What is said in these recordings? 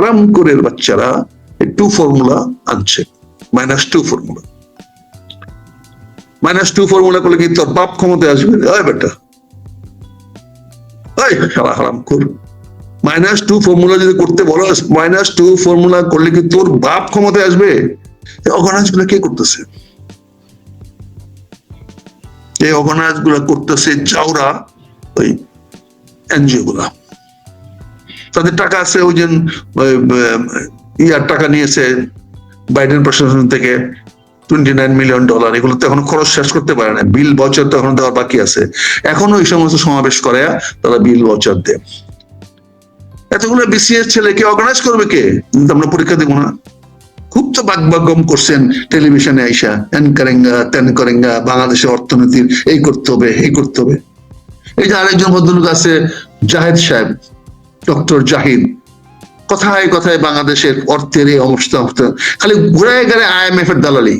হারাম করে বাচ্চারা টু ফর্মুলা আনছে minus two formula minus two formula করলে কি তোর বাপ ক্ষমতায় আসবে ওই বেটা। ওই হারাম কর মাইনাস টু ফর্মুলা যদি করতে বলো মাইনাস টু ফর্মুলা করলে কি তোর বাপ ক্ষমতায় আসবে? গুলো কে করতেছে? এই অর্গানাইজগুলো করতেছে চাওরা ওই এনজিও গুলা তাদের টাকা আছে, ওই যে ইয়ার টাকা নিয়েছে বাইডেন প্রশাসন থেকে টোয়েন্টি নাইন মিলিয়ন ডলার এগুলো তো এখন খরচ শেষ করতে পারে না। বিল বছর তো এখন দেওয়ার বাকি আছে। এখনও এই সমস্ত সমাবেশ করে তারা বিল বছর দেয়। এতগুলো বিসিএস ছেলেকে অর্গানাইজ করবে কে? কিন্তু আমরা পরীক্ষা দেবো না। খুব তো বাগবাগম করছেন টেলিভিশনে আইসা। এন করেঙ্গা, তেন করেঙ্গা বাংলাদেশের অর্থনীতির এই করতে হবে, এই করতে হবে। এই যে আরেকজন ভদ্রলোক আছে, জাহেদ সাহেব। ডক্টর জাহিদ, কথায় কথায় বাংলাদেশের অর্থের এই অবস্থা অবস্থা খালি ঘুরায় গেলে আইএমএফ এর দালালি।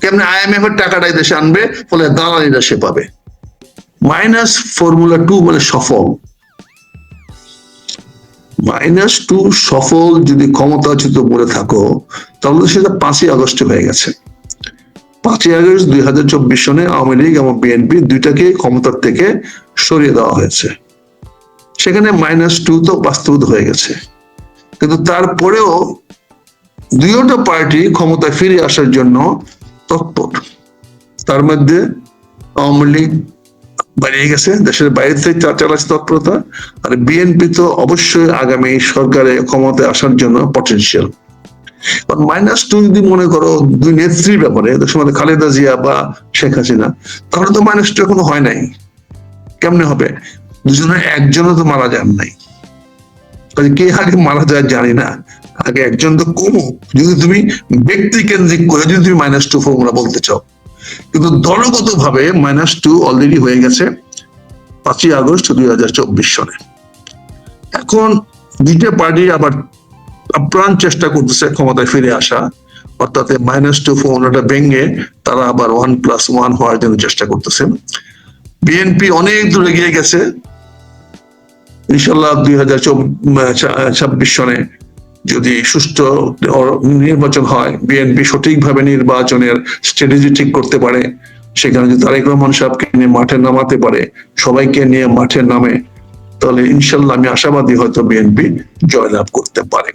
কেমনে আইএমএফ এর টাকাটা এই দেশে আনবে, ফলে দালালিরা সে পাবে। মাইনাস ফর্মুলা টু মানে সফল। মাইনাস টু সফল যদি ক্ষমতাচ্যুত বলে থাকো, তাহলে সেটা পাঁচই আগস্ট হয়ে গেছে। পাঁচই আগস্ট দুই হাজার চব্বিশ সনে আওয়ামী লীগ এবং বিএনপি দুইটাকে ক্ষমতার থেকে সরিয়ে দেওয়া হয়েছে। সেখানে মাইনাস টু তো বাস্তবিত হয়ে গেছে। কিন্তু তারপরেও দুইটা পার্টি ক্ষমতায় ফিরে আসার জন্য তৎপর। তার মধ্যে আওয়ামী লীগ বাড়িয়ে গেছে, দেশের বাইরে থেকে চা- চালাচ্ছে তৎপরতা, আর বিএনপি তো অবশ্যই আগামী সরকারে ক্ষমতায় আসার জন্য পটেনশিয়াল মাইনাস টু যদি মনে করো দুই নেত্রীর ব্যাপারে সময় খালেদা জিয়া বা শেখ হাসিনা, তাহলে তো মাইনাস টু এখনও হয় নাই। কেমনে হবে? দুজনের একজনও তো মারা যান নাই। কে আগে মারা যায় জানি না। আগে একজন তো কমুক যদি তুমি ব্যক্তি কেন্দ্রিক করে যদি তুমি মাইনাস টু ফর্মুলা বলতে চাও। কিন্তু দলগত ভাবে মাইনাস টু অলরেডি হয়ে গেছে পাঁচই আগস্ট দুই হাজার চব্বিশ সনে। এখন দুইটা পার্টি আবার প্রাণ চেষ্টা করতেছে ক্ষমতায় ফিরে আসা। অর্থাৎ মাইনাস টু ফর্মুলাটা ভেঙে তারা আবার ওয়ান প্লাস ওয়ান হওয়ার জন্য চেষ্টা করতেছে। বিএনপি অনেক দূরে গিয়ে গেছে। ইনশাল্লাহ দুই হাজার ছাব্বিশ সনে যদি সুষ্ঠু নির্বাচন হয়, বিএনপি সঠিকভাবে নির্বাচনের স্ট্র্যাটেজি ঠিক করতে পারে, সেখানে যদি তারেক রহমান সাহেবকে নিয়ে মাঠে নামাতে পারে, সবাইকে নিয়ে মাঠে নামে, তাহলে ইনশাল্লাহ আমি আশাবাদী হয়তো বিএনপি জয়লাভ করতে পারে।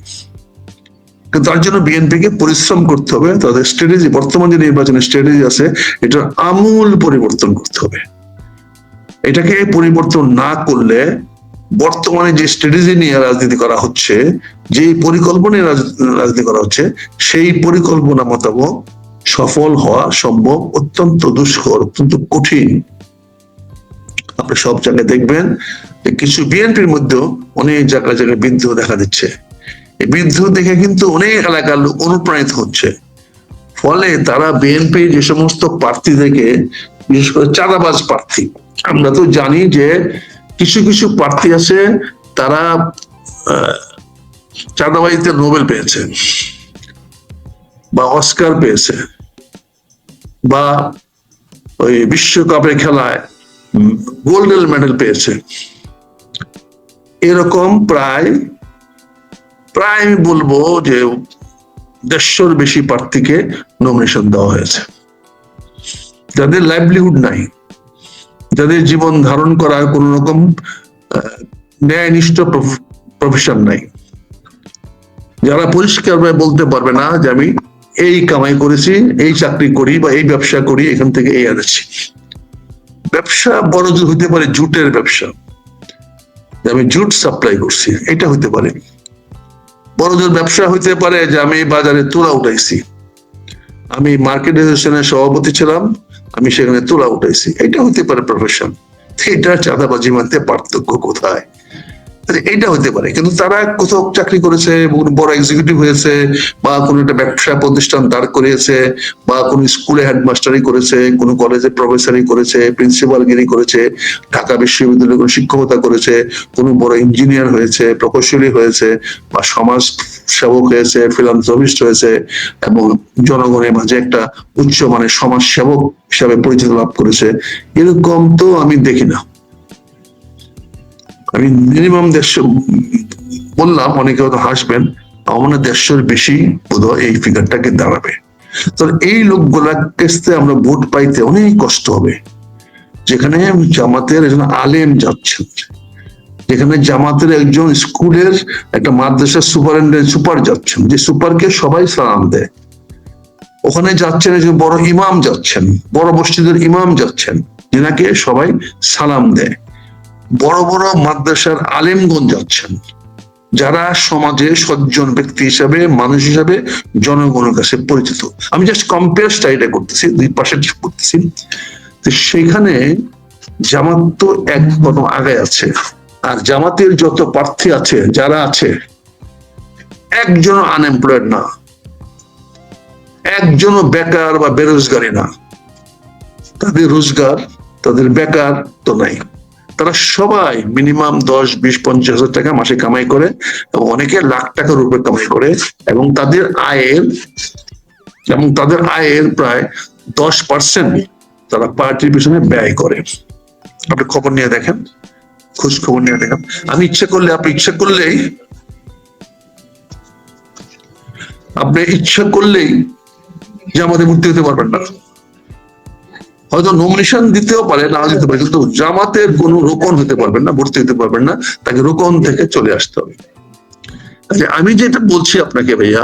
তার জন্য বিএনপিকে পরিশ্রম করতে হবে, তাদের স্ট্র্যাটেজি বর্তমান যে নির্বাচনের স্ট্র্যাটেজি আছে, এটার আমূল পরিবর্তন করতে হবে। এটাকে পরিবর্তন না করলে বর্তমানে যে স্ট্র্যাটেজি নিয়ে রাজনীতি করা হচ্ছে যে পরিকল্পনা রাজনীতি করা হচ্ছে, সেই পরিকল্পনা মোতাবেক সফল হওয়া সম্ভব অত্যন্ত দুষ্কর, অত্যন্ত কঠিন। আপনি সব জায়গায় দেখবেন যে কিছু বিএনপির মধ্যেও অনেক জায়গায় জায়গায় বিদ্রোহ দেখা দিচ্ছে। এই বিদ্রোহ দেখে কিন্তু অনেক এলাকার লোক অনুপ্রাণিত হচ্ছে। ফলে তারা বিএনপি যে সমস্ত প্রার্থীদেরকে বিশেষ করে চাঁদাবাজ প্রার্থী, আমরা তো জানি যে কিছু কিছু প্রার্থী আছে, তারা চাঁদাবাজিতে নোবেল পেয়েছে বা অস্কার পেয়েছে বা ওই বিশ্বকাপের খেলায় গোল্ডেন মেডেল পেয়েছে। এরকম প্রায় প্রায় আমি বলব যে দেড়শোর বেশি প্রার্থীকে নমিনেশন দেওয়া হয়েছে। যাদের লাইভলিহুড নাই যাদের জীবন ধারণ করার কোন রকম ন্যায়নিষ্ঠ প্রফেশন নাই। যারা পরিষ্কারভাবে বলতে পারবে না যে আমি এই কামাই করেছি, এই চাকরি করি বা এই ব্যবসা করি, এখান থেকে এই আনেছি ব্যবসা বড় জোর হইতে পারে জুটের ব্যবসা। আমি জুট সাপ্লাই করছি, এটা হইতে পারে। বড় জোর ব্যবসা হইতে পারে যে আমি বাজারে তুলা উঠাইছি। আমি মার্কেট সভাপতি ছিলাম। আমি সেখানে তুলা উঠাইছি। এটা হতে পারে প্রফেশন এটা চাঁদাবাজি মধ্যে পার্থক্য কোথায়? আচ্ছা, এইটা হতে পারে। কিন্তু তারা কোথাও চাকরি করেছে বড় এক্সিকিউটিভ হয়েছে বা কোনো একটা ব্যবসা প্রতিষ্ঠান দাঁড় করিয়েছে বা কোনো স্কুলে হেডমাস্টারি করেছে কোনো কলেজে প্রফেসরি করেছে প্রিন্সিপাল গিরি করেছে ঢাকা বিশ্ববিদ্যালয়ে কোনো শিক্ষকতা করেছে কোনো বড় ইঞ্জিনিয়ার হয়েছে প্রকৌশলী হয়েছে বা সমাজ সেবক হয়েছে ফিলান্থ্রপিস্ট হয়েছে এবং জনগণের মাঝে একটা উচ্চ মানের সমাজ সেবক হিসাবে পরিচিতি লাভ করেছে এরকম তো আমি দেখি না। আমি মিনিমাম দেড়শো, বললাম, অনেকে হয়তো হাসবেন আমার দেড়শোর বেশি বোধহয় এই ফিগারটাকে দাঁড়াবে। তো এই লোকগুলা কেসতে আমরা ভোট পাইতে অনেক কষ্ট হবে। যেখানে জামাতের একজন আলেম যাচ্ছেন, যেখানে জামাতের একজন স্কুলের একটা মাদ্রাসার সুপারিনটেন্ডেন্ট সুপার যাচ্ছেন, যে সুপারকে সবাই সালাম দেয়। ওখানে যাচ্ছেন একজন বড় ইমাম যাচ্ছেন, বড় মসজিদের ইমাম যাচ্ছেন, যেনাকে সবাই সালাম দেয়। বড় বড় মাদ্রাসার আলেমগণ যাচ্ছেন। যারা সমাজে সজ্জন ব্যক্তি হিসাবে, মানুষ হিসাবে জনগণের কাছে পরিচিত। আমি জাস্ট কম্পেয়ার স্টাইলটা করতেছি, দুই পাশে করতেছি সেখানে জামাত তো এক কদম আগে আছে। আর জামাতের যত প্রার্থী আছে, যারা আছে একজন আনএমপ্লয়েড না। একজনও বেকার বা বেরোজগারি না। তাদের রোজগার, তাদের বেকার তো নাই। তারা সবাই মিনিমাম দশ, বিশ, পঞ্চাশ হাজার টাকা মাসে কামাই করে এবং অনেকে লাখ টাকার উপরে কামাই করে এবং তাদের আয়ের এবং তাদের আয়ের প্রায় দশ পার্সেন্ট তারা পার্টির পিছনে ব্যয় করে। আপনি খবর নিয়ে দেখেন, খোঁজ খবর নিয়ে দেখেন। আমি ইচ্ছা করলে, আপনি ইচ্ছা করলেই, আপনি ইচ্ছা করলেই যে আমাদের ভর্তি হতে পারবেন না। হয়তো নমিনেশন দিতেও পারে না দিতে পারে, কিন্তু জামাতের কোন রোকন হতে পারবেন না, ভর্তি হতে পারবেন না, তাকে রোকন থেকে চলে আসতে হবে। কাজে আমি যেটা বলছি আপনাকে ভাইয়া,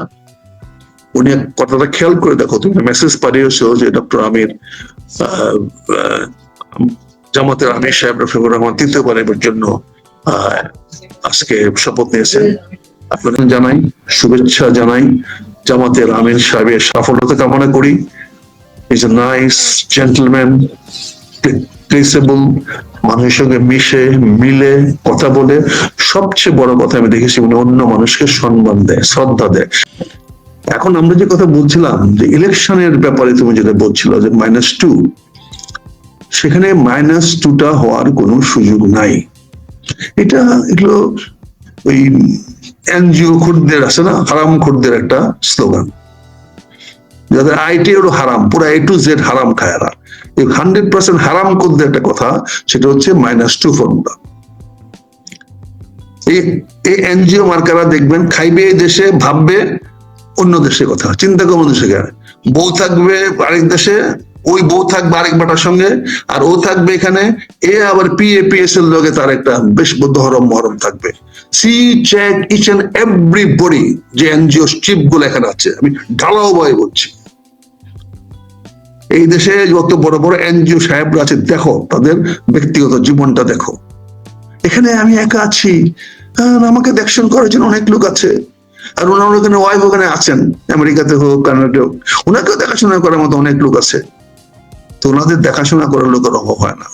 উনি কথাটা খেয়াল করে দেখো, তুমি মেসেজ পাঠিয়েছো যে ডক্টর আমির জামাতের আমির সাহেব, রফিকুর রহমান তৃতীয়বারের জন্য আজকে শপথ নিয়েছেন। আপনাদের জানাই, শুভেচ্ছা জানাই, জামাতের আমির সাহেবের সাফল্যতা কামনা করি। Is a nice gentleman principle মানুষের সঙ্গে মিশে, মিলে কথা বলে। সবচেয়ে বড় কথা আমি দেখেছি, উনি অন্য মানুষকে সম্মান দেয়, শ্রদ্ধা দেয়। এখন আমরা যে কথা বলছিলাম, যে ইলেকশনের ব্যাপারে তুমি যেটা বলছিল, যে মাইনাস টু সেখানে মাইনাস টুটা হওয়ার কোনো সুযোগ নাই। এটা এগুলো ওই এনজিও খুরদের আছে না? হারাম খুরদের একটা স্লোগান যাদের আইটি ওর হারাম, পুরো এ টু জেড হারাম খায় এরা এই হান্ড্রেড পার্সেন্ট হারাম করতে একটা কথা, সেটা হচ্ছে মাইনাস টু ফর্মুলা এই এনজিও মার্কারা দেখবেন খাইবে এই দেশে, ভাববে অন্য দেশের কথা, চিন্তা করব দেশে কেন বউ থাকবে আরেক দেশে, ওই বউ থাকবে আরেক বাটার সঙ্গে, আর ও থাকবে এখানে, এ আবার পিএপিএস এর লগে তার একটা বেশ ধরম মরম থাকবে। See check each and every body যে এনজিও চিপগুলো এখানে আছে, আমি ঢালাও ভয় বলছি এই দেশে যত বড় বড় এনজিও সাহেবরা আছে, দেখো তাদের ব্যক্তিগত জীবনটা দেখো। এখানে আমি একা আছি। আমাকে দেখশন করার জন্য অনেক লোক আছে। আর ওনার ওখানে ওয়াইফ ওখানে আছেন, আমেরিকাতে হোক কানাডা হোক। ওনাকেও দেখাশোনা করার মতো অনেক লোক আছে। তো ওনাদের দেখাশোনা করার লোকের অভাব হয় না।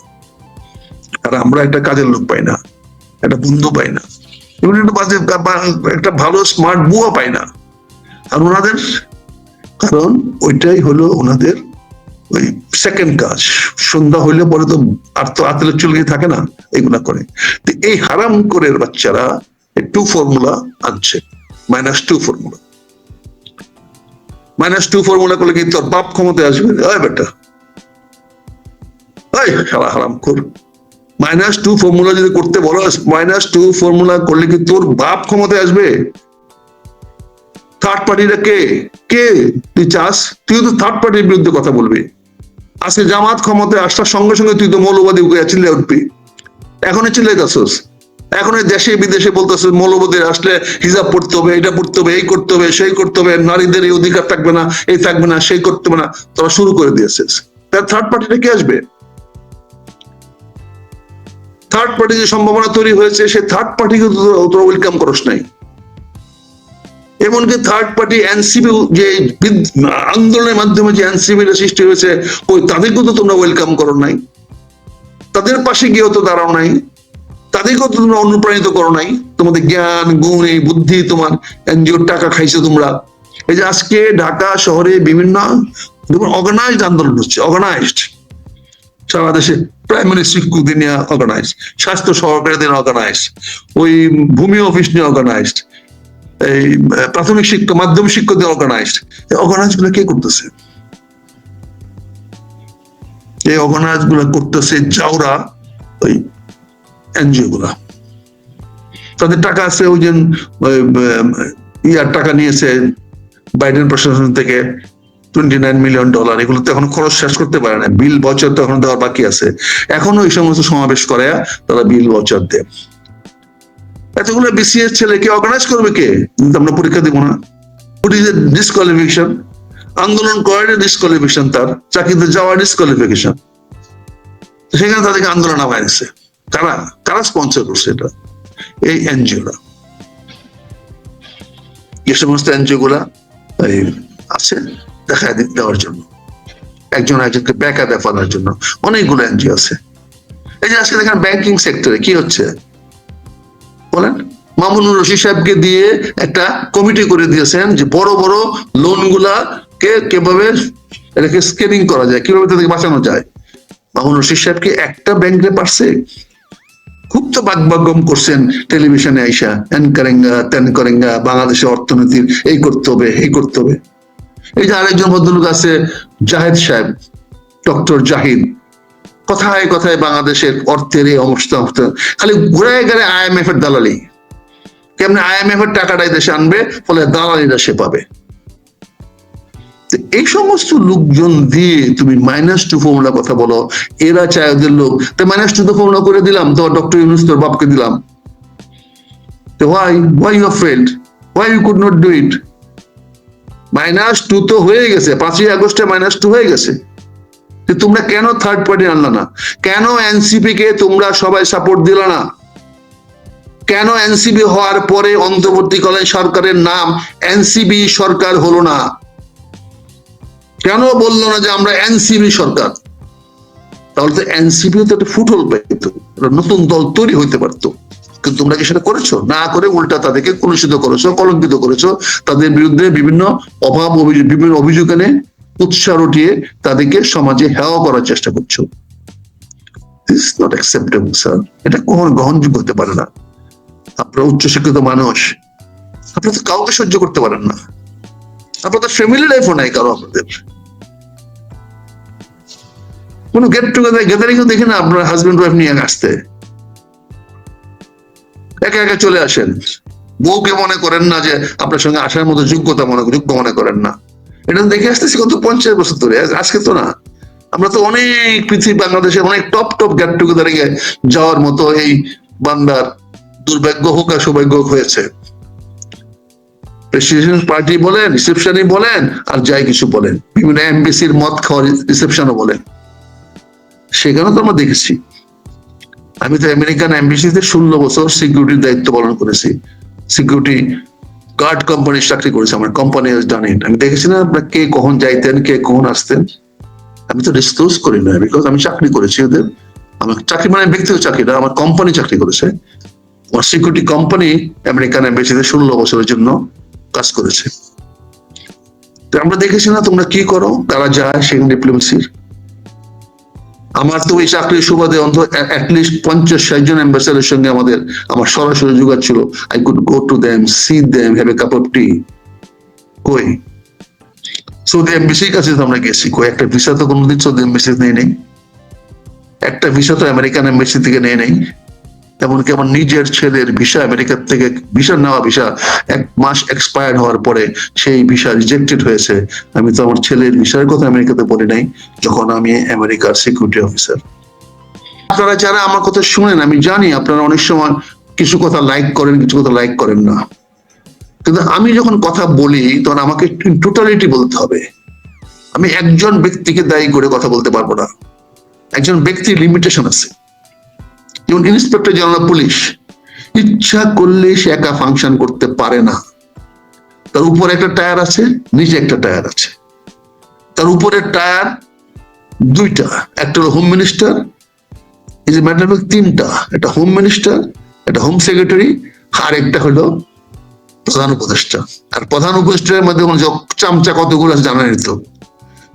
আর আমরা একটা কাজের লোক পাই না, একটা বন্ধু পাই না। এবং একটা একটা ভালো স্মার্ট বুয়া পাই না। আর ওনাদের কারণ ওইটাই হলো ওনাদের ওই সেকেন্ড কাজ। সন্ধ্যা হইলে পরে তো আর তো আতলে চুলকে থাকে না এগুলা করে। এই হারাম করের বাচ্চারা টু ফর্মুলা আনছে minus two formula minus two formula করলে কি বাপ ক্ষমতায় আসবে ওই বেটা। ওই শালা হারাম কর মাইনাস টু ফর্মুলা যদি করতে বলো মাইনাস টু ফর্মুলা করলে কি তোর বাপ ক্ষমতায় আসবে? থার্ড পার্টিরা কে? কে? তুই চাস? তুই তো থার্ড পার্টির বিরুদ্ধে কথা বলবি। আজকে জামাত ক্ষমতায় আসার সঙ্গে সঙ্গে তুই তো মৌলবাদী চিল্লে উঠবি। এখনই চিল্লে যাচ্ছিস। এখন দেশে বিদেশে বলতেছে, মৌলবাদী আসলে হিজাব পড়তে হবে, এটা পড়তে হবে, এই করতে হবে, সেই করতে হবে, নারীদের এই অধিকার থাকবে না, এই থাকবে না, সেই করতে হবে না, তোরা শুরু করে দিয়েছিস। তার থার্ড পার্টিটা কি আসবে? থার্ড পার্টি যে সম্ভাবনা তৈরি হয়েছে, সেই থার্ড পার্টিকে তো ওয়েলকাম করস নাই। এমনকি থার্ড পার্টি এনসিপি যে আন্দোলনের মাধ্যমে যে এনসিপি সৃষ্টি হয়েছে, ওই তাদেরকেও তো তোমরা ওয়েলকাম করো নাই। তাদের পাশে গিয়েও তো দাঁড়াও নাই। তাদেরকেও তো তোমরা অনুপ্রাণিত করো নাই। তোমাদের জ্ঞান, গুণ, এই বুদ্ধি, তোমার এনজিওর টাকা খাইছো তোমরা। এই যে আজকে ঢাকা শহরে বিভিন্ন অর্গানাইজড আন্দোলন হচ্ছে অর্গানাইজড সারা দেশে প্রাইমারি শিক্ষক নিয়ে অর্গানাইজ স্বাস্থ্য সহকারীদের অর্গানাইজ ওই ভূমি অফিস নিয়ে অর্গানাইজড এই প্রাথমিক শিক্ষা মাধ্যমিক শিক্ষকদের অর্গানাইজড অর্গানাইজগুলো কে করতেছে? এই অর্গানাইজগুলো করতেছে যাওরা ওই এনজিও গুলা। তাদের টাকা আছে ওই যে ইয়ার টাকা নিয়েছে বাইডেন প্রশাসন থেকে টোয়েন্টি নাইন মিলিয়ন ডলার এগুলো তো এখন খরচ শেষ করতে পারে না। বিল বছর তো এখন দেওয়ার বাকি আছে। এখনও এই সমস্ত সমাবেশ করে তারা বিল বছর দেয়। এতগুলো বিসিএস ছেলেকে অর্গানাইজ করবে কে? কিন্তু আমরা পরীক্ষা দিব না। ডিসকোয়ালিফিকেশন আন্দোলন করার ডিসকোয়ালিফিকেশন তার? চাকরিতে যাওয়ার ডিসকোয়ালিফিকেশন সেখানে তাদেরকে আন্দোলন নামায় দিচ্ছে কারা? কারা স্পন্সর করছে এটা? এই এনজিওরা। যে সমস্ত এনজিও গুলা আছে দেখা দেওয়ার জন্য। একজন একজনকে ব্যাকা দেওয়ার জন্য। অনেকগুলো এনজিও আছে। এই যে আজকে দেখেন ব্যাংকিং সেক্টরে কি হচ্ছে? বলেন, মামুনুর রশিদ সাহেবকে দিয়ে একটা কমিটি করে দিয়েছেন যে বড় বড় লোনগুলা কে কীভাবে এটাকে স্কেনিং করা যায়, কীভাবে তাদেরকে বাঁচানো যায়। মামুনুর রশিদ সাহেবকে একটা ব্যাংকে পারছে? খুব তো বাগবাগম করছেন টেলিভিশনে আইসা, এন করেঙ্গা, তেন করেঙ্গা, বাংলাদেশের অর্থনীতির এই করতে হবে, এই করতে হবে। এই যে আরেকজন ভদ্রলোক আছে, জাহেদ সাহেব, ডক্টর জাহিদ। কথায় কথায় বাংলাদেশের অর্থের এই অবস্থা অবস্থা খালি ঘুরে গেলে আইএমএফ এর দালালি। কেমন আইএমএফ এর টাকাটাই দেশে আনবে, ফলে দালালিরা সে পাবে। এই সমস্ত লোকজন দিয়ে তুমি মাইনাস টু ফর্মুলা কথা বলো, এরা চায় ওদের লোক। তো মাইনাস টু তো ফর্মুলা করে দিলাম, তো ডক্টর ইউনুস তোর বাপকে দিলাম। তো why why you failed why you could not do it minus two তো হয়ে গেছে, পাঁচই আগস্টে মাইনাস টু হয়ে গেছে। যে তোমরা কেন থার্ড পার্টি আনলা না? কেন এনসিপি কে তোমরা সবাই সাপোর্ট দিল না? কেন এনসিবি হওয়ার পরে অন্তর্বর্তীকালীন সরকারের নাম এনসিবি সরকার হলো না? কেন বলল না যে আমরা এনসিবি সরকার? তাহলে তো এনসিবি তো একটা ফুটল পাইতো নতুন দল তৈরি হইতে পারতো। কিন্তু তোমরা কি সেটা করেছ? না করে উল্টা তাদেরকে কলুষিত করেছ, কলঙ্কিত করেছ। তাদের বিরুদ্ধে বিভিন্ন অভাব অভিযোগ বিভিন্ন অভিযোগ এনে উৎসাহ উঠিয়ে তাদেরকে সমাজে হেওয়া করার চেষ্টা করছ। দিস নট অ্যাকসেপ্টেবল স্যার এটা কখনো গ্রহণযোগ্য হতে পারে না। আপনারা উচ্চশিক্ষিত মানুষ। আপনারা তো কাউকে সহ্য করতে পারেন না। আপনাদের ফ্যামিলি লাইফও নাই কারও আপনাদের। কোনো গেট টুগেদার গ্যাদারিং দেখি না আপনার হাজবেন্ড ওয়াইফ নিয়ে আসতে। একা একা চলে আসেন। বউকে মনে করেন না যে আপনার সঙ্গে আসার মতো যোগ্যতা মনে যোগ্য মনে করেন না। এটা দেখে আসতেছি কত পঞ্চাশ বছর ধরে। আজকে তো না, আমরা তো অনেক পৃথিবী বাংলাদেশের অনেক টপ টপ গেট টুগেদারে যাওয়ার মতো এই বান্দার দুর্ভাগ্য হোক আর সৌভাগ্য হয়েছে। প্রেসিডেন্ট পার্টি বলেন রিসেপশনই বলেন, আর যাই কিছু বলেন। বিভিন্ন এমবিসির মত খাওয়ার রিসেপশনও বলেন। সেখানে তো আমরা দেখেছি। আমি তো আমেরিকান এমবিসিতে ষোলো বছর সিকিউরিটির দায়িত্ব পালন করেছি। সিকিউরিটি গার্ড কোম্পানির চাকরি করেছে, আমার কোম্পানি ডান ইট আমি দেখেছি না আপনার কে কখন যাইতেন, কে কখন আসতেন। আমি তো ডিসক্লোজ করি না বিকজ আমি চাকরি করেছি ওদের। আমার চাকরি মানে ব্যক্তিগত চাকরি না, আমার কোম্পানি চাকরি করেছে। আমার সিকিউরিটি কোম্পানি আমেরিকান এমবেসিতে ষোলো বছরের জন্য কাজ করেছে। তো আমরা দেখেছি না তোমরা কি করো তারা যায় সেখানে ডিপ্লোমেসির আমার তো ওই চাকরির সুবাদে অ্যাটলিস্ট পঞ্চাশ, ষাট জন অ্যাম্বাসেডারের সঙ্গে আমাদের, আমার সরাসরি যোগাযোগ ছিল। I could go to them see them have a cup of tea কই? সৌদি এমবিসির কাছে তো আমরা গেছি। কই, একটা ভিসা তো কোনোদিন সৌদি এমবিসি নেই নেই? একটা ভিসা তো আমেরিকান এমবেসি থেকে নেই নেই। এমনকি আমার নিজের ছেলের ভিসা আমেরিকা থেকে ভিসা নেওয়া ভিসা এক মাস এক্সপায়ার হওয়ার পরে সেই ভিসা রিজেক্টেড হয়েছে। আমি তো আমার ছেলের ভিসার কথা আমেরিকাতে বলি নাই, যখন আমি আমেরিকার সিকিউরিটি অফিসার আপনারা যারা আমার কথা শুনেন, আমি জানি আপনারা অনেক সময় কিছু কথা লাইক করেন, কিছু কথা লাইক করেন না। কিন্তু আমি যখন কথা বলি, তখন আমাকে টোটালিটি বলতে হবে। আমি একজন ব্যক্তিকে দায়ী করে কথা বলতে পারব না। একজন ব্যক্তির লিমিটেশন আছে। যেমন ইন্সপেক্টর জেনারেল পুলিশ ইচ্ছা করলে সে একা ফাংশন করতে পারে না। তার উপরে একটা টায়ার আছে, নিচে একটা টায়ার আছে। তার উপরের টায়ার দুইটা, একটা হলো হোম মিনিস্টার এই যে ম্যাডাম তিনটা, একটা হোম মিনিস্টার একটা হোম সেক্রেটারি আর একটা হলো প্রধান উপদেষ্টা। আর প্রধান উপদেষ্টার মধ্যে চামচা কতগুলো আছে জানেনই তো।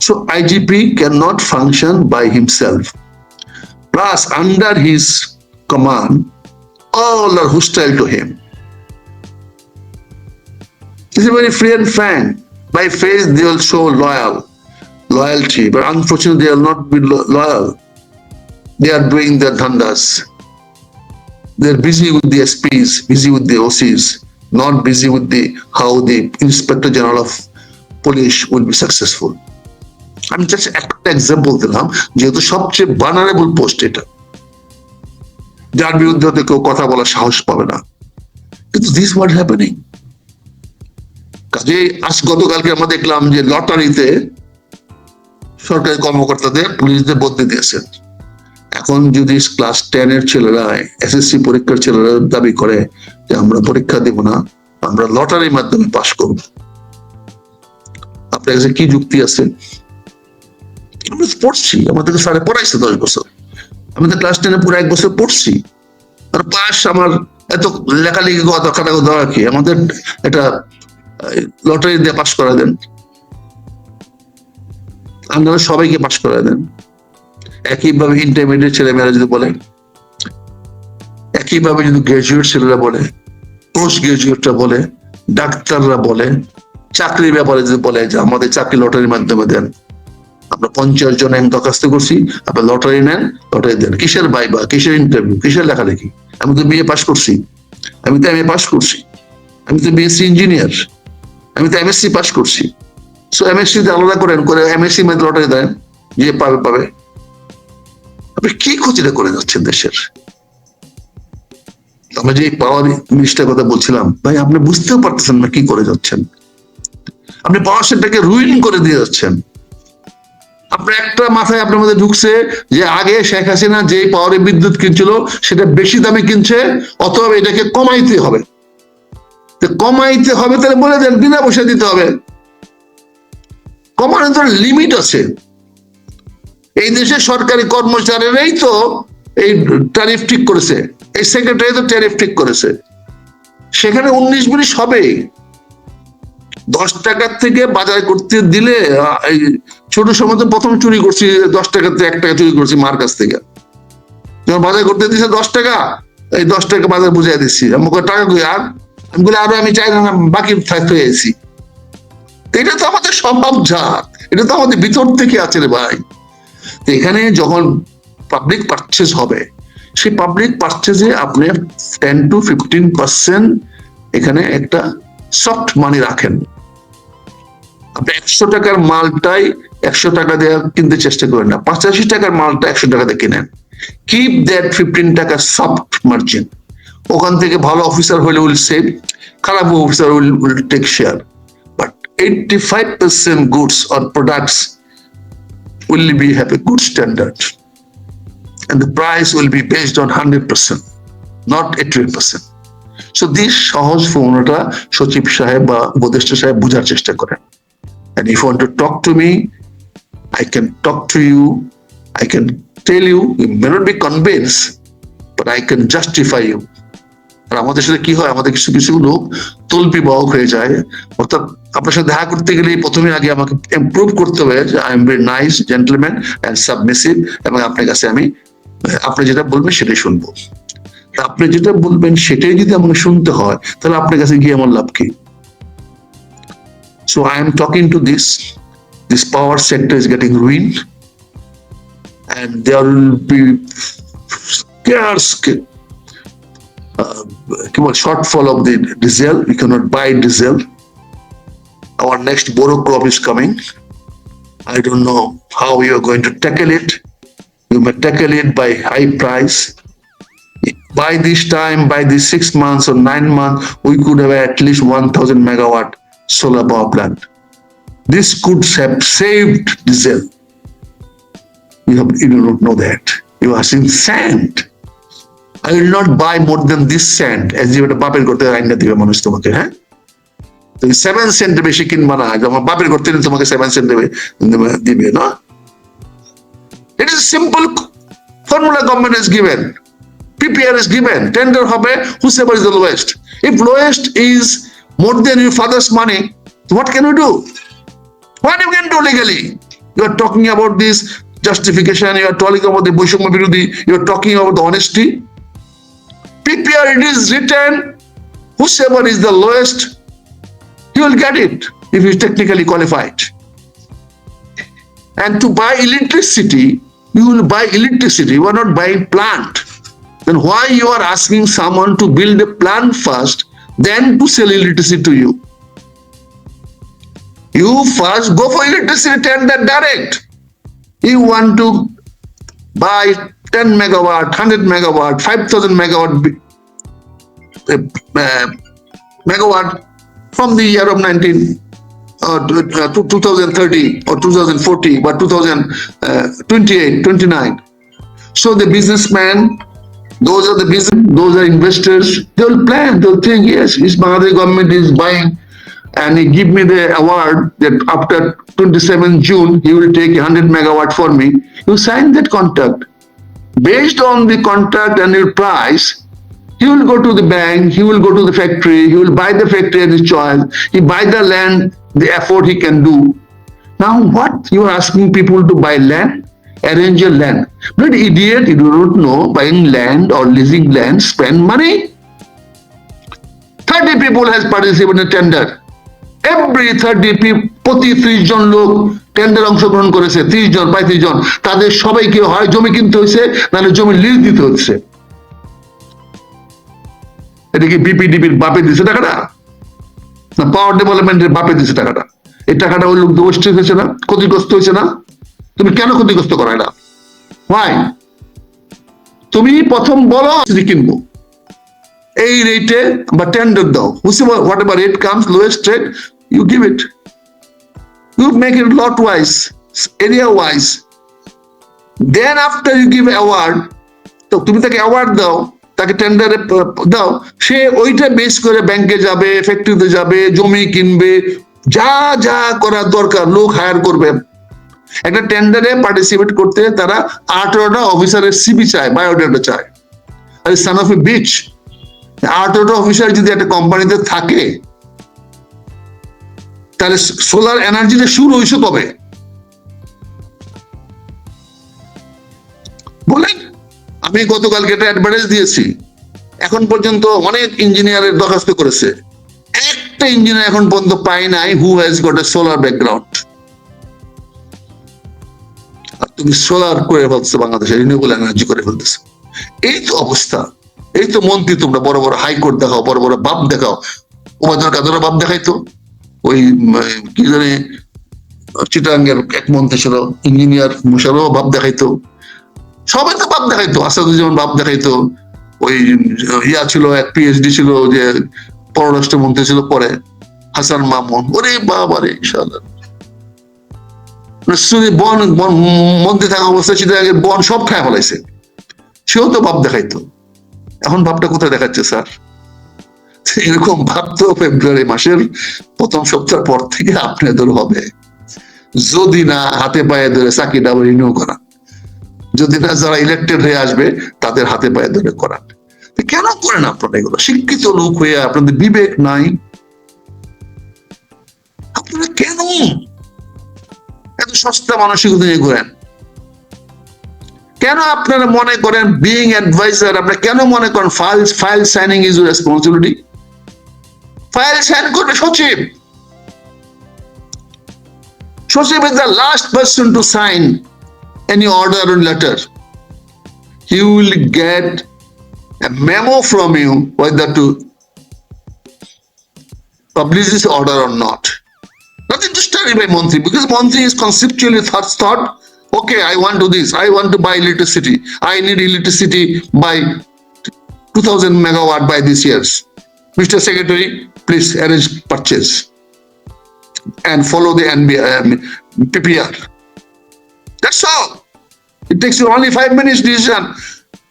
So IGP can not function by himself plus under his command, all are hostile to him. He's a very free and frank. By face, they will show loyal, loyalty, but unfortunately, they will not be lo- loyal. They are doing their dhandas. they're busy with the SPs, busy with the OCs, not busy with the how the Inspector General of Police will be successful. আমি just একটা example দিলাম যেহেতু সবচেয়ে বানারেবল post এটা যার বিরুদ্ধে কেউ কথা বলার সাহস পাবে না। কিন্তু দিস ওয়াট হ্যাপেনিং কাজে আজ গতকালকে আমরা দেখলাম যে লটারিতে সরকারি কর্মকর্তাদের পুলিশদের বদলে দিয়েছেন এখন যদি ক্লাস টেন এর ছেলেরা এসএসসি পরীক্ষার ছেলেরা দাবি করে যে আমরা পরীক্ষা দেব না, আমরা লটারির মাধ্যমে পাশ করব। আপনার কাছে কি যুক্তি আছে? আমরা পড়ছি আমাদেরকে স্যারে পড়াইছে দশ বছর। আমি তো ক্লাস টেনে পুরো এক বছর পড়ছি। আর পাস আমার এত লেখালেখি করা দরকার দরকার কি? আমাদের এটা লটারি দিয়ে পাশ করা দেন। আপনারা সবাইকে পাশ করা দেন। একইভাবে ইন্টারমিডিয়েট ছেলেমেয়েরা যদি বলে, একইভাবে যদি গ্রাজুয়েট ছেলেরা বলে পোস্ট গ্রাজুয়েটরা বলে, ডাক্তাররা বলে, চাকরির ব্যাপারে যদি বলে যে আমাদের চাকরি লটারির মাধ্যমে দেন। আমরা পঞ্চাশ জন আমি দরখাস্ত করছি, আপনার লটারি নেন, লটারি দেন। কিসের বাইবা কিসের ইন্টারভিউ কিসের লেখালেখি? আমি তো বিএ পাস করছি। আমি তো এম এ পাস করছি। আমি তো বিএসসি ইঞ্জিনিয়ার আমি তো এমএসসি পাস করছি। সো এমএসসি আলাদা করেন, করে এমএসসি মধ্যে লটারি দেন, যে পাবে পাবে। আপনি কি ক্ষতিটা করে যাচ্ছেন দেশের? আমরা যে পাওয়ার জিনিসটার কথা বলছিলাম, ভাই, আপনি বুঝতেও পারতেছেন না কি করে যাচ্ছেন। আপনি পাওয়ার সেক্টরকে রুইন করে দিয়ে যাচ্ছেন। আপনার একটা মাথায় আপনার মধ্যে ঢুকছে যে আগে শেখ হাসিনা যে পাওয়ারে বিদ্যুৎ কিনছিল, সেটা বেশি দামে কিনছে, অথবা এটাকে কমাইতে হবে। কমাইতে হবে তাহলে বলে দেন, বিনা পয়সা দিতে হবে। কমানোর তো লিমিট আছে। এই দেশে সরকারি কর্মচারীরাই তো এই ট্যারিফ ঠিক করেছে। এই সেক্রেটারি তো ট্যারিফ ঠিক করেছে। সেখানে উনিশ বিশ হবে দশ টাকার থেকে বাজার করতে দিলে এই ছোট সময় তো প্রথম চুরি করছি দশ টাকাতে এক টাকা চুরি করছি মার কাছ থেকে। যখন বাজার করতে দিছে দশ টাকা এই দশ টাকা বাজার বুঝাই দিচ্ছি। আমি কই, টাকা কই আর? আমি বলে আরও আমি চাই না বাকি থাকতে হয়েছি এটা তো আমাদের স্বভাব জাত। এটা তো আমাদের ভিতর থেকে আছে রে ভাই। এখানে যখন পাবলিক পারচেজ হবে সেই পাবলিক পারচেজে আপনি টেন টু ফিফটিন পার্সেন্ট এখানে একটা সফট মানি রাখেন। আপনি একশো টাকার মালটাই একশো টাকা দিয়ে কিনতে চেষ্টা করেন না। পঁচাশি টাকার মালটা একশো টাকা দিয়ে কিনেন। কিপ দ্যাট ফিফটিন টাকা সফট মার্জিন ওখান থেকে ভালো অফিসার হলে উইল সেভ খারাপ officer will will take share but eighty five percent goods or products will be, have a good standard and the price will be based on 100% not 80% so this সহজ ফর্মুলাটা সচিব সাহেব বা উপদেষ্টা সাহেব বোঝার চেষ্টা করেন। And if you want to talk to me, I can talk to you, I can tell you. You may not be convinced, but I can justify you. আর আমাদের সাথে কি হয়? আমাদের কিছু কিছু লোক তল্পি বাহক হয়ে যায়। অর্থাৎ আপনার সাথে দেখা করতে গেলে প্রথমে আগে আমাকে ইমপ্রুভ করতে হবে যে I am very nice gentleman and submissive এবং আপনার কাছে আমি, আপনি যেটা বলবেন সেটাই শুনব। আপনি যেটা বলবেন সেটাই যদি আমাকে শুনতে হয়, তাহলে আপনার কাছে গিয়ে আমার লাভ কি? So I am talking to this. This power sector is getting ruined, and there will be scarce uh, shortfall of the diesel. We cannot buy diesel. Our next borrow crop is coming. I don't know how you are going to tackle it. You may tackle it by high price. By this time, by this six months or nine months, we could have at least 1,000 megawatt solar power plant. This could have saved diesel. You, have, you do not know that. You are seeing sand. I will not buy more than this cent as you একটা বাপের করতে আইনা দিবে মানুষ তোমাকে হ্যাঁ তো seven Saint বেশি কিনবা না যেমন বাপের করতে তোমাকে সেভেন সেন্ট দেবে দিবে না it is simple formula government is given PPR is given tender হবে whosoever is the lowest if lowest is more than your father's money what can you do? What you can do legally You are talking about this justification, you are talking about the Boishongma Birudhi, you are talking about the honesty. PPR, it is written, whosoever is the lowest, he will get it if he is technically qualified. And to buy electricity, you will buy electricity, you are not buying plant. then why you are asking someone to build a plant first, then to sell electricity to you? You first go for electricity tender direct. You want to buy 10 megawatt, 100 megawatt, 5000 megawatt uh, uh, megawatt from the year of 19 uh, to- uh, 2030 or 2040 or 2028, 29. So the businessman, those are the business, those are investors. They'll plan. They'll think, yes, this Bangladesh government is buying, and he give me the award that after 27 June he will take 100 megawatt for me. You sign that contract. Based on the contract and your price, he will go to the bank. He will go to the factory. He will buy the factory at his choice. He buy the land, the effort he can do. Now, what you are asking people to buy land? Arrange your land. Not idiot, you do not know buying land or leasing land, spend money. 30 people has participated in a tender. Every 30 people, প্রতি 30 জন লোক tender অংশগ্রহণ করেছে 30 জন 35 জন তাদের সবাইকে হয় জমি কিনতে হয়েছে নাহলে জমি লিজ দিতে হচ্ছে এটা কি বিপিডিবির বাপে দিছে টাকাটা না পাওয়ার ডেভেলপমেন্টের বাপে দিছে টাকাটা এই টাকাটা ওই লোক দোষী হয়েছে না ক্ষতিগ্রস্ত হয়েছে না তুমি কেন ক্ষতিগ্রস্ত করাই না হোয়াই তুমি প্রথম বলো কিনবো। এই রেটে বা টেন্ডার দাও। বুঝতে whatever rate comes lowest rate you give it you make it lot wise area wise then after you give award তো তুমি তাকে অ্যাওয়ার্ড দাও, তাকে টেন্ডারে দাও। সে ওইটা বেস করে ব্যাংকে যাবে ফ্যাক্টরিতে যাবে, জমি কিনবে, যা যা করার দরকার, লোক হায়ার করবে। একটা টেন্ডারে পার্টিসিপেট করতে তারা আঠারোটা অফিসারের সিবি চায় বায়োডাটা চায়। আর সান অফ এ বিচ আঠারোটা অফিসার যদি একটা কোম্পানিতে থাকে, তাহলে সোলার এনার্জিটা শুরু হয়েছে কবে? বলেন, আমি গতকালকে একটা অ্যাডভার্টাইজ দিয়েছি। এখন পর্যন্ত অনেক ইঞ্জিনিয়ারের দরখাস্ত করেছে। একটা ইঞ্জিনিয়ার এখন পর্যন্ত পাই নাই who has got a solar background তুমি সোলার করে ফেলছো বাংলাদেশে রিনিউবল এনার্জি করে ফেলতেছো। এই তো অবস্থা। এই তো মন্ত্রী তোমরা বড় বড় হাইকোর্ট দেখাও, বড় বড় বাপ দেখাও। ওবায়দুল কাদের বাপ দেখাইতো। ওই কি জানে, চিটাঙ্গের এক মন্ত্রী ছিল ইঞ্জিনিয়ার মুশারও বাপ দেখাইতো। সবাই তো বাপ দেখাইতো, আসাদুজ্জামান বাপ দেখাইতো। ওই, ইয়া ছিল, এক পিএইচডি ছিল যে পররাষ্ট্র মন্ত্রী ছিল পরে, হাসান মামুন। ওরে বাবা রে ইনশাআল্লাহ। শুধু বন বন মন্ত্রী থাকা অবস্থায় চিটাঙ্গের বন সব খায় ফেলাইছে। সেও তো বাপ দেখাইতো। এখন ভাবটা কোথায় দেখাচ্ছে, স্যার? এরকম ভাব তো ফেব্রুয়ারি মাসের প্রথম সপ্তাহ পর থেকে আপনাদের হবে। যদি না হাতে পায়ে ধরে চাকরি ডাবল রিনিউ করা যদি না যারা ইলেক্টেড হয়ে আসবে, তাদের হাতে পায়ে ধরে করান। কেন করেন আপনারা এগুলো? শিক্ষিত লোক হয়ে আপনাদের বিবেক নাই। আপনারা কেন সস্তা মানসিকতা নিয়ে ঘুরেন। কেন আপনারা মনে করেন বিইং অ্যাডভাইজার আপনারা কেন মনে করেন file file signing is responsibility file sign করবে সচিব। সচিব is the last person to sign any order or letter, he will get a memo from you whether to publish this order or not. Nothing to study by Mantri because Mantri is conceptually thought, thought, okay, I want to do this, I want to buy electricity, I need electricity by 2000 megawatt by this years. Mr. Secretary, please arrange purchase and follow the NB, um, PPR. That's all. It takes you only five minutes decision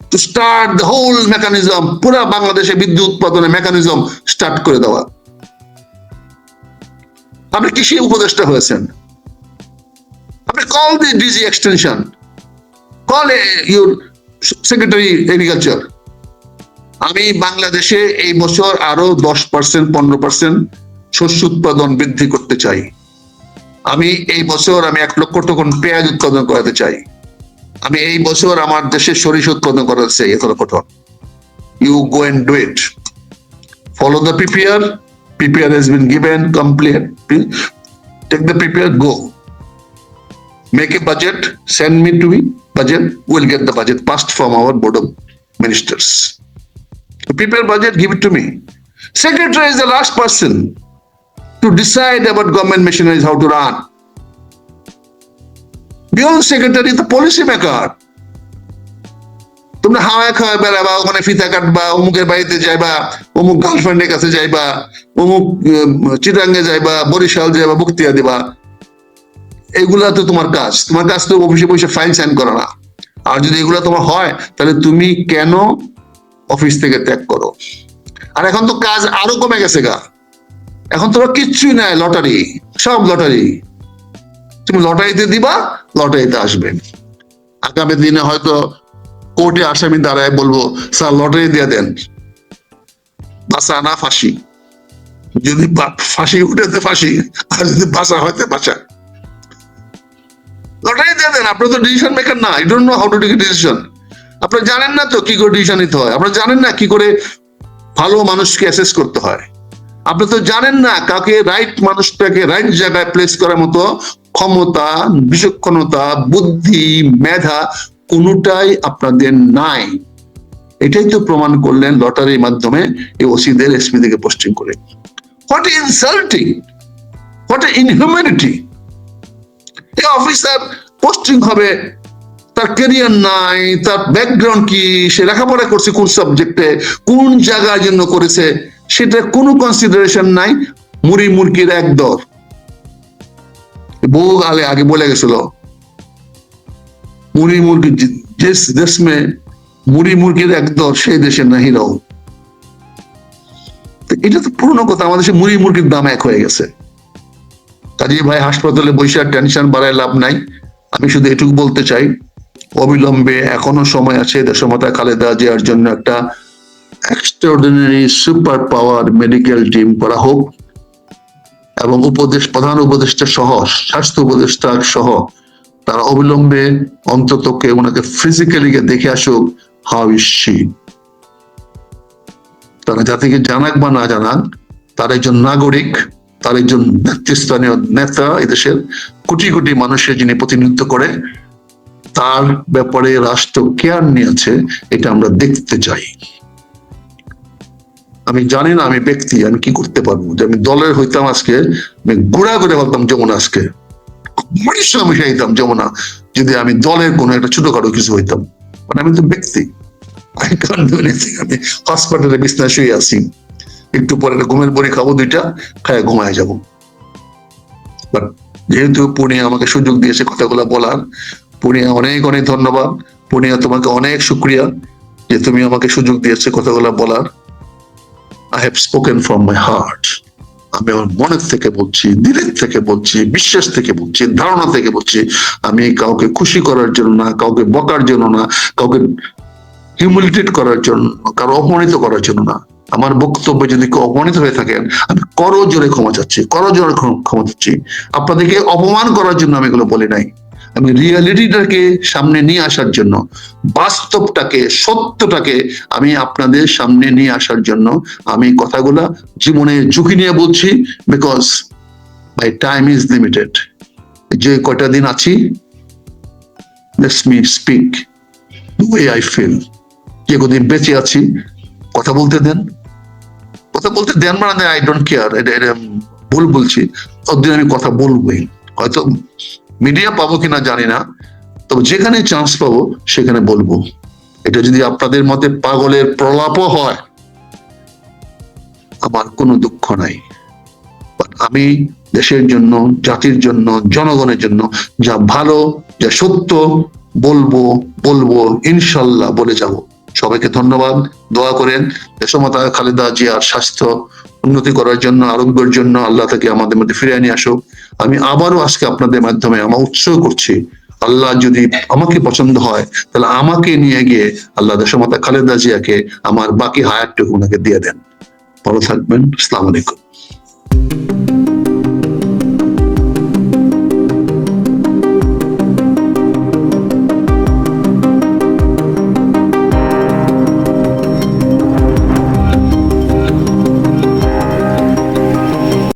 to start the whole mechanism, পুরা বাংলাদেশে বিদ্যুৎ উৎপাদনের mechanism start করে দেওয়া আপনি কৃষি উপদেষ্টা হয়েছেন? আপনি call the DG extension call your secretary agriculture আমি বাংলাদেশে এই বছর আরও দশ পার্সেন্ট পনেরো পার্সেন্ট শস্য উৎপাদন বৃদ্ধি করতে চাই। আমি এই বছর আমি এক লক্ষ টন পেঁয়াজ উৎপাদন করাতে চাই। আমি এই বছর আমার দেশে সরিষ উৎপাদন করাতে চাই এত লক্ষ ton. You go and do it follow the PPR Prepare has been given, complete. Take the prepare, go. Make a budget, send me to me, budget, we'll get the budget passed from our board of ministers. To prepare budget, give it to me. Secretary is the last person to decide about government machinery how to run. Beyond secretary is the policy maker. তোমরা হাওয়ায় খাওয়ায় বেড়াবা, ওখানে ফিতা কাটবা, অমুকের বাড়িতে যাইবা, অমুক গার্লফ্রেন্ডের কাছে যাইবা, অমুক চিটাঙ্গে যাইবা, বরিশাল যাইবা, বক্তিয়া দিবা। এগুলা তো তোমার কাজ। তোমার কাজ তো অফিসে বসে ফাইল সাইন করা না। আর যদি এগুলা তোমার হয়, তাহলে তুমি কেন অফিস থেকে ত্যাগ করো? আর এখন তো কাজ আরও কমে গেছে গা। এখন তোমার কিচ্ছুই নাই, লটারি। সব লটারি। তুমি লটারিতে দিবা, লটারিতে আসবে। আগামী দিনে হয়তো কোর্টে আসামি দাঁড়ায় বলব, স্যার, লটারি দিয়ে দেন। বাসা না, ফাঁসি। যদি ফাঁসি উঠেতে ফাঁসি। আর যদি বাসা হয়তো বাঁচা লটারি দিয়ে দেন, আপনি তো ডিসিশন মেকার না। I don't know how to take decision আপনি জানেন না তো কি করে ডিসিশন নিতে হয়। আপনারা জানেন না কি করে ভালো মানুষকে অ্যাসেস করতে হয়। আপনি তো জানেন না কাকে রাইট মানুষটাকে রাইট জায়গায় প্লেস করার মতো ক্ষমতা, বিচক্ষণতা, বুদ্ধি, মেধা কোনোটাই আপনাদের নাই। এটাই তো প্রমাণ করলেন লটারির মাধ্যমে এই ওসিদের এসপি থেকে পোস্টিং করে। হোয়াট ইনসাল্টিং হোয়াট ইনহিউম্যানিটি এই অফিসার পোস্টিং হবে, তার ক্যারিয়ার নাই, তার ব্যাকগ্রাউন্ড কি, সে লেখাপড়া করছে কোন সাবজেক্টে কোন জায়গার জন্য করেছে, সেটা কোনো কনসিডারেশন নাই, মুড়ি মুরগির এক দর। বহু আলে আগে বলে গেছিল মুড়ি মুরগি যে- দেশ মে মুড়ি মুরগির এক দর সেই দেশের নাহি রও এটা তো পুরনো কথা, আমাদের দেশে মুড়ি মুরগির দাম এক হয়ে গেছে। কাজী ভাই হাসপাতালে বসে আর টেনশন বাড়ায় লাভ নাই। আমি শুধু এটুকু বলতে চাই, অবিলম্বে এখনও সময় আছে দেশমাতা খালেদা জিয়ার জন্য একটা extraordinary super power medical team করা হোক, এবং উপদেশ প্রধান উপদেষ্টা সহ, স্বাস্থ্য উপদেষ্টা সহ তারা অবিলম্বে অন্তত কে ওনাকে ফিজিক্যালি দেখে আসুক হাউ ইস শি তারা জাতিকে জানাক বা না জানাক, তার একজন নাগরিক, তার একজন নেতৃস্থানীয় নেতা এদেশের কোটি কোটি মানুষের যিনি প্রতিনিধিত্ব করে, তার ব্যাপারে রাষ্ট্র কেয়ার নিয়েছে, এটা আমরা দেখতে চাই। আমি জানি না আমি ব্যক্তি, আমি কি করতে পারব? যে আমি দলের হইতাম আজকে, আমি গুড়া করে বলতাম যমুনা আজকে মানুষের আমি চাইতাম যমুনা যদি আমি দলের কোনো একটা ছোটখাটো কিছু হইতাম। মানে আমি তো ব্যক্তি। আমি হসপিটালে বিছনা শুয়ে আছি। একটু পরে ঘুমের বড়ি খাব দুইটা খায় ঘুমায় যাব। বাট যেহেতু পুনিয়া আমাকে সুযোগ দিয়েছে কথাগুলো বলার, পুনিয়া অনেক অনেক ধন্যবাদ। পুনিয়া তোমাকে অনেক শুক্রিয়া যে তুমি আমাকে সুযোগ দিয়েছে কথাগুলো বলার। I have spoken from my heart আমি আমার মনের থেকে বলছি, দিলের থেকে বলছি, বিশ্বাস থেকে বলছি, ধারণা থেকে বলছি, আমি কাউকে খুশি করার জন্য না, কাউকে বকার জন্য না, কাউকে হিউমিলিটেট করার জন্য, কারও অপমানিত করার জন্য না। আমার বক্তব্য যদি কেউ অপমানিত হয়ে থাকেন, আমি করো জোরে ক্ষমা চাচ্ছি, করো জোরে ক্ষমা চাচ্ছি। আপনাদেরকে অপমান করার জন্য আমি এগুলো বলি নাই। আমি রিয়ালিটিটাকে সামনে নিয়ে আসার জন্য, বাস্তবটাকে, সত্যটাকে আমি আপনাদের সামনে নিয়ে আসার জন্য আমি কথাগুলা জীবনে ঝুঁকি নিয়ে বলছি because my time is limited যে কয়টা দিন আছি let's me speak I feel যে কদিন বেঁচে আছি, কথা বলতে দেন। কথা বলতে দেন মানে আই ডোন্ট কেয়ার এটা এটা ভুল বলছি। ততদিন আমি কথা বলবোই। হয়তো মিডিয়া পাবো কিনা জানি না, তবে যেখানে চান্স পাবো, সেখানে বলব। এটা যদি আপনাদের মতে পাগলের প্রলাপও হয়, আমার কোনো দুঃখ নাই। আমি দেশের জন্য, জাতির জন্য, জনগণের জন্য যা ভালো, যা সত্য, বলব বলব, ইনশাল্লাহ বলে যাব। সবাইকে ধন্যবাদ। দোয়া করেন, দেশমাতা খালেদা জিয়ার স্বাস্থ্য উন্নতি করার জন্য, আরোগ্যের জন্য, আল্লাহ তাকে আমাদের মধ্যে ফিরিয়ে নিয়ে আসুক। আমি আবারও আজকে আপনাদের মাধ্যমে আমার উৎসাহ করছি, আল্লাহ যদি আমাকে পছন্দ হয়, তাহলে আমাকে নিয়ে গিয়ে আল্লাহ দেশমাতা খালেদা জিয়াকে আমার বাকি হায়ারটুকু ওনাকে দিয়ে দেন। ভালো থাকবেন, আসসালাম আলাইকুম।